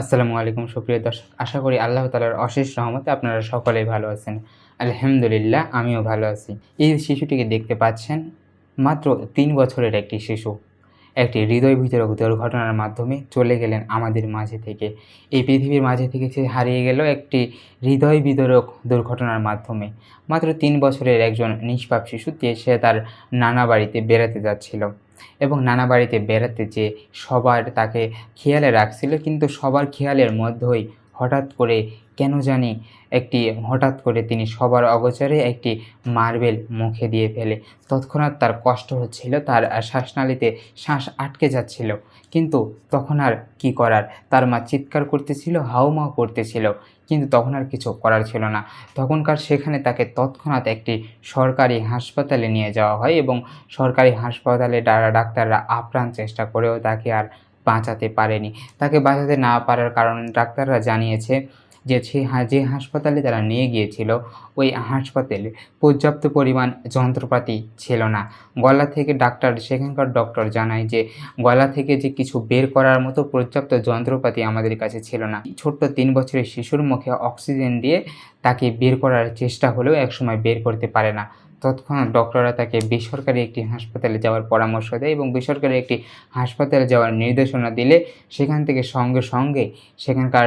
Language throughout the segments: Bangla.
আসসালামু আলাইকুম সুপ্রিয় দর্শক, আশা করি আল্লাহ তালার অশেষ রহমতে আপনারা সকলেই ভালো আছেন। আলহামদুলিল্লাহ, আমিও ভালো আছি। এই শিশুটিকে দেখতে পাচ্ছেন মাত্র তিন বছরের একটি শিশু। একটি হৃদয় বিতরক দুর্ঘটনার মাধ্যমে চলে গেলেন আমাদের মাঝে থেকে। এই পৃথিবীর মাঝে থেকে সে হারিয়ে গেল একটি হৃদয় বিতরক দুর্ঘটনার মাধ্যমে। মাত্র তিন বছরের একজন নিষ্পাপ শিশুতে সে তার নানা বাড়িতে বেড়াতে যাচ্ছিল। এবং নানা বাড়িতে বেড়াতে যে সবার তাকে খেয়ালে রাখছিল, কিন্তু সবার খেয়ালের মধ্যেই হঠাৎ করে কেন জানি একটি হঠাৎ করে তিনি সবার অগোচরে একটি মার্বেল মুখে দিয়ে ফেলে। তৎক্ষণাৎ তার কষ্ট হচ্ছিল, তার শ্বাসনালীতে শ্বাস আটকে যাচ্ছিল। কিন্তু তখন আর কি করার? তার মা চিৎকার করতেছিল, হাউমাউ করতেছিল। কিন্তু তখন আর কিছু করার ছিল না। তখনকার সেখানে তাকে তৎক্ষণাৎ একটি সরকারি হাসপাতালে নিয়ে যাওয়া হয় এবং সরকারি হাসপাতালে ডাক্তাররা আপ্রাণ চেষ্টা করেও তাকে আর বাঁচাতে পারেনি। তাকে বাঁচাতে না পারার কারণ ডাক্তাররা জানিয়েছে যে সেই যে হাসপাতালে তারা নিয়ে গিয়েছিল, ওই হাসপাতালে পর্যাপ্ত পরিমাণ যন্ত্রপাতি ছিল না। গলা থেকে ডাক্তার, সেখানকার ডক্টর জানায় যে গলা থেকে যে কিছু বের করার মতো পর্যাপ্ত যন্ত্রপাতি আমাদের কাছে ছিল না। ছোট্ট তিন বছরের শিশুর মুখে অক্সিজেন দিয়ে তাকে বের করার চেষ্টা হলেও একসময় বের করতে পারে না। তৎক্ষণাৎ ডক্টররা তাকে বেসরকারি একটি হাসপাতালে যাওয়ার পরামর্শ দেয় এবং বেসরকারি একটি হাসপাতালে যাওয়ার নির্দেশনা দিলে সেখান থেকে সঙ্গে সঙ্গে সেখানকার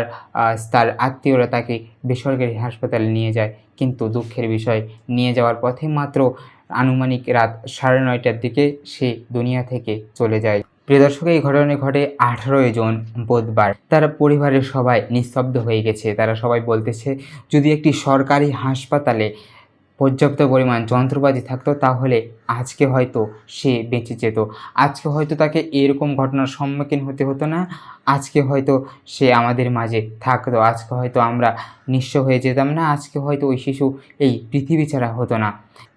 তার আত্মীয়রা তাকে বেসরকারি হাসপাতালে নিয়ে যায়। কিন্তু দুঃখের বিষয়, নিয়ে যাওয়ার পথে মাত্র আনুমানিক রাত সাড়ে নয়টার দিকে সে দুনিয়া থেকে চলে যায়। প্রিয় দর্শক, এই ঘটনা ঘটে আঠারোই জন বুধবার। তারা পরিবারের সবাই নিস্তব্ধ হয়ে গেছে। তারা সবাই বলতেছে, যদি একটি সরকারি হাসপাতালে পর্যাপ্ত পরিমাণ যন্ত্রপাতি থাকতো, তাহলে আজকে হয়তো সে বেঁচে যেত। আজকে হয়তো তাকে এরকম ঘটনার সম্মুখীন হতে হতো না। আজকে হয়তো সে আমাদের মাঝে থাকতো। আজকে হয়তো আমরা নিঃস্ব হয়ে যেতাম না। আজকে হয়তো ওই শিশু এই পৃথিবী ছাড়া হতো না।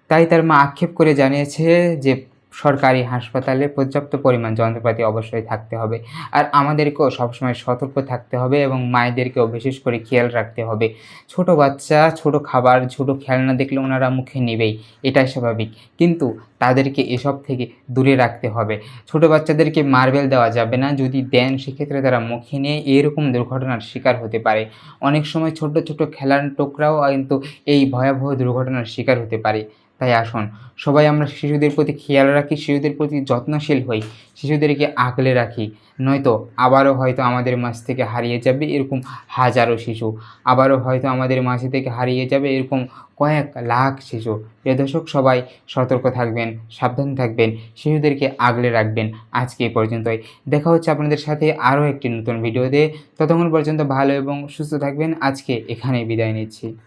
তাই তার মা আক্ষেপ করে জানিয়েছে যে সরকারি হাসপাতালে পর্যাপ্ত পরিমাণ যন্ত্রপাতি অবশ্যই থাকতে হবে। আর আমাদেরকেও সবসময় সতর্ক থাকতে হবে এবং মায়েদেরকেও বিশেষ করে খেয়াল রাখতে হবে। ছোট বাচ্চা, ছোট খাবার, ছোট খেলনা দেখলে ওনারা মুখে নেবেই, এটাই স্বাভাবিক। কিন্তু তাদেরকে এসব থেকে দূরে রাখতে হবে। ছোট বাচ্চাদেরকে মার্বেল দেওয়া যাবে না, যদি দেন সেক্ষেত্রে তারা মুখে নিয়ে এরকম দুর্ঘটনার শিকার হতে পারে। অনেক সময় ছোট ছোট খেলার টোকরাও কিন্তু এই ভয়াবহ দুর্ঘটনার শিকার হতে পারে। তাই আসুন, সবাই আমরা শিশুদের প্রতি খেয়াল রাখি, শিশুদের প্রতি যত্নশীল হই, শিশুদেরকে আগলে রাখি। নয়তো আবারও হয়তো আমাদের মাঝ থেকে হারিয়ে যাবে এরকম হাজারো শিশু। আবারও হয়তো আমাদের মাঝে থেকে হারিয়ে যাবে এরকম কয়েক লাখ শিশু। প্রিয় দর্শক, সবাই সতর্ক থাকবেন, সাবধান থাকবেন, শিশুদেরকে আগলে রাখবেন। আজকে এই পর্যন্তই। দেখা হচ্ছে আপনাদের সাথে আরও একটি নতুন ভিডিও দিয়ে ততক্ষণ পর্যন্ত ভালো এবং সুস্থ থাকবেন। আজকে এখানেই বিদায় নিচ্ছি।